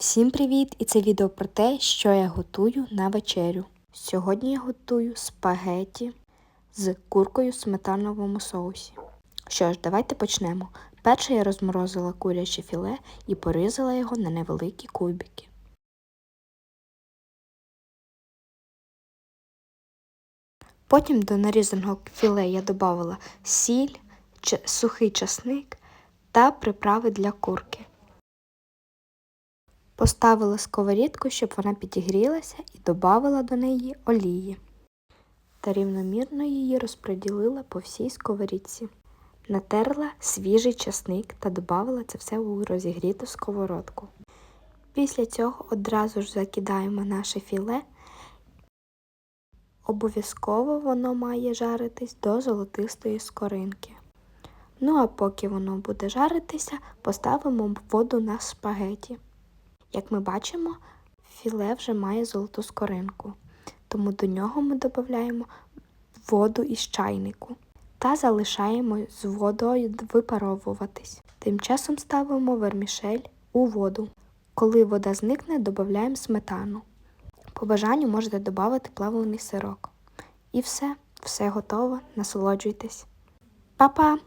Всім привіт! І це відео про те, що я готую на вечерю. Сьогодні я готую спагеті з куркою в сметановому соусі. Що ж, давайте почнемо. Перше я розморозила куряче філе і порізала його на невеликі кубики. Потім до нарізаного філе я додавала сіль, сухий часник та приправи для курки. Поставила сковорідку, щоб вона підігрілася, і додавала до неї олії. Та рівномірно її розподілила по всій сковорідці. Натерла свіжий часник та додавала це все у розігріту сковородку. Після цього одразу ж закидаємо наше філе. Обов'язково воно має жаритись до золотистої скоринки. Ну а поки воно буде жаритися, поставимо воду на спагеті. Як ми бачимо, філе вже має золоту скоринку, тому до нього ми додаємо воду із чайнику та залишаємо з водою випаровуватись. Тим часом ставимо вермішель у воду. Коли вода зникне, додаємо сметану. По бажанню можете додати плавлений сирок. І все, все готово, насолоджуйтесь. Па-па!